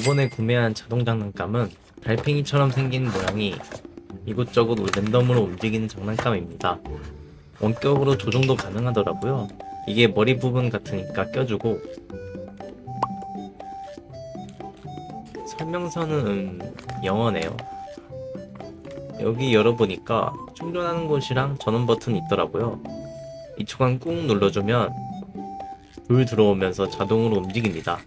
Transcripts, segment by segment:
이번에 구매한 자동 장난감은 달팽이처럼 생긴 모양이 이곳저곳 랜덤으로 움직이는 장난감입니다. 원격으로 조종도 가능하더라고요. 이게 머리 부분 같으니까 껴주고 설명서는 음, 영어네요. 여기 열어보니까 충전하는 곳이랑 전원 버튼이 있더라고요. 이 초간 꾹 눌러주면 불 들어오면서 자동으로 움직입니다.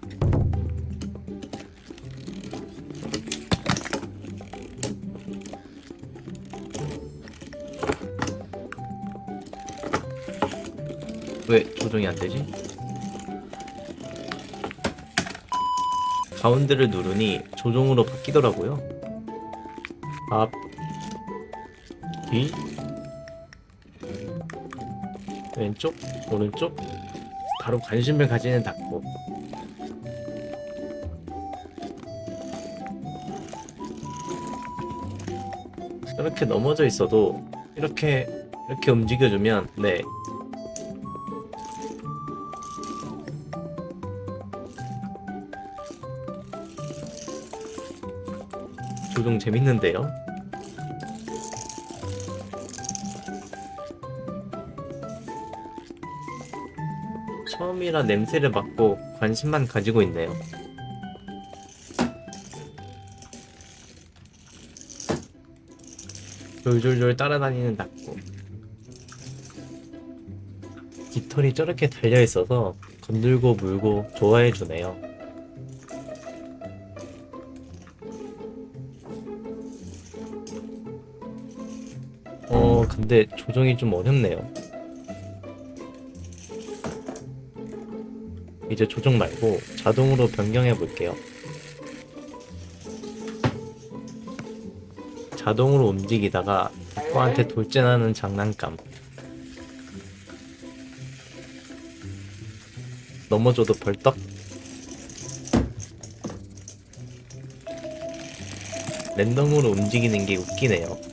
왜 조정이 안 되지? 가운데를 누르니 조종으로 바뀌더라고요. 앞, 뒤, 왼쪽, 오른쪽, 바로 관심을 가지는 닫고. 이렇게 넘어져 있어도 이렇게 이렇게 움직여주면 네 조종 재밌는데요? 처음이라 냄새를 맡고 관심만 가지고 있네요. 졸졸졸 따라다니는 닭고 깃털이 저렇게 달려있어서 건들고 물고 좋아해주네요. 어, 근데 조정이 좀 어렵네요. 이제 조정 말고 자동으로 변경해 볼게요. 자동으로 움직이다가 닭과한테 돌진하는 장난감. 넘어져도 벌떡? 랜덤으로 움직이는 게 웃기네요.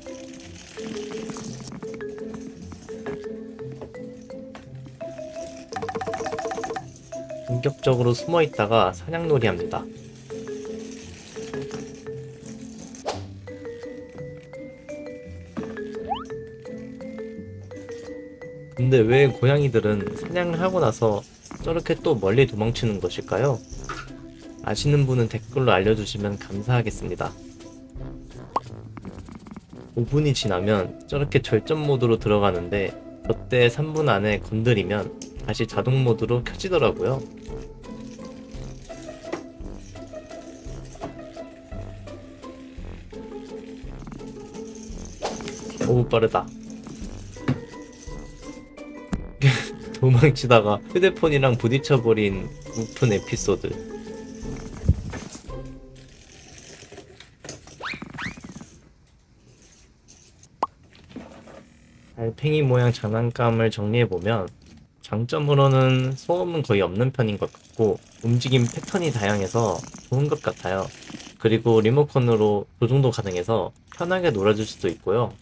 본격적으로 숨어 있다가 사냥놀이 합니다. 근데 왜 고양이들은 사냥을 하고 나서 저렇게 또 멀리 도망치는 것일까요? 아시는 분은 댓글로 알려주시면 감사하겠습니다. 5분이 지나면 저렇게 절전 모드로 들어가는데 저때 3분 안에 건드리면 다시 자동 모드로 켜지더라고요. 너무 빠르다. 도망치다가 휴대폰이랑 부딪혀버린 우픈 에피소드. 달팽이 모양 장난감을 정리해보면 장점으로는 소음은 거의 없는 편인 것 같고 움직임 패턴이 다양해서 좋은 것 같아요. 그리고 리모컨으로 조종도 가능해서 편하게 놀아줄 수도 있고요.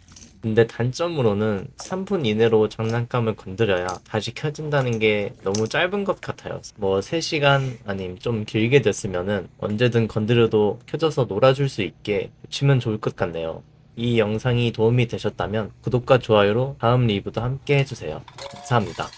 근데 단점으로는 3분 이내로 장난감을 건드려야 다시 켜진다는 게 너무 짧은 것 같아요. 뭐 3시간 아님 좀 길게 됐으면은 언제든 건드려도 켜져서 놀아줄 수 있게 붙이면 좋을 것 같네요. 이 영상이 도움이 되셨다면 구독과 좋아요로 다음 리뷰도 함께 해주세요. 감사합니다.